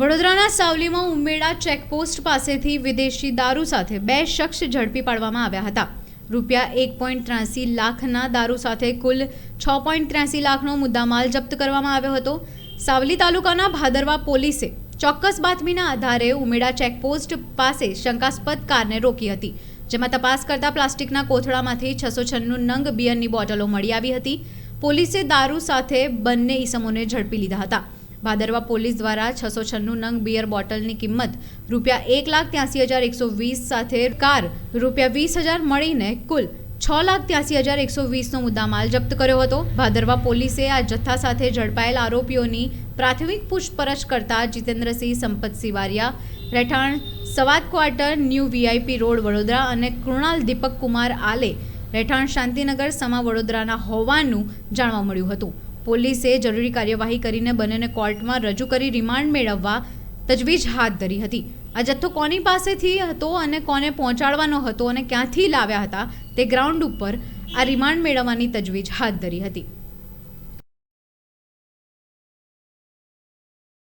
વડોદરાના સાવલીમાં ઉમેડા ચેકપોસ્ટ પાસેથી વિદેશી દારૂ સાથે બે શખ્સ ઝડપી પાડવામાં આવ્યા હતા. રૂપિયા એક પોઈન્ટ ત્ર્યાસી લાખના દારૂ સાથે કુલ છ પોઈન્ટ ત્ર્યાસી લાખનો મુદ્દામાલ જપ્ત કરવામાં આવ્યો હતો. સાવલી તાલુકાના ભાદરવા પોલીસે ચોક્કસ બાતમીના આધારે ઉમેડા ચેકપોસ્ટ પાસે શંકાસ્પદ કારને રોકી હતી, જેમાં તપાસ કરતા પ્લાસ્ટિકના કોથળામાંથી છસો છન્નું નંગ બિયરની બોટલો મળી આવી હતી. પોલીસે દારૂ સાથે બંને ઈસમોને ઝડપી લીધા હતા. ભાદરવા પોલીસ દ્વારા છસો છન્નું નંગ બિયર બોટલની કિંમત રૂપિયા એક લાખ ત્યાસી હજાર એકસો વીસ સાથે કાર રૂપિયા વીસ હજાર મળીને કુલ છ લાખ ત્યાસી હજાર એકસો વીસનો મુદ્દામાલ જપ્ત કર્યો હતો. ભાદરવા પોલીસે આ જથ્થા સાથે ઝડપાયેલ આરોપીઓની પ્રાથમિક પૂછપરછ કરતા જીતેન્દ્રસિંહ સંપત સિવારિયા, રહેઠાણ Savad quarter, new VIP road Vadodara અને કૃણાલ દીપક કુમાર આલે, રહેઠાણ શાંતિનગર સમા વડોદરાના હોવાનું જાણવા મળ્યું હતું. પોલીસે જરૂરી કાર્યવાહી કરીને બંનેને કોર્ટમાં રજૂ કરી રિમાન્ડ મેળવવા તજવીજ હાથ ધરી હતી. આ જથ્થો કોની પાસેથી હતો અને કોને પહોંચાડવાનો હતો અને ક્યાંથી લાવ્યા હતા તે ગ્રાઉન્ડ ઉપર આ રિમાન્ડ મેળવવાની તજવીજ હાથ ધરી હતી.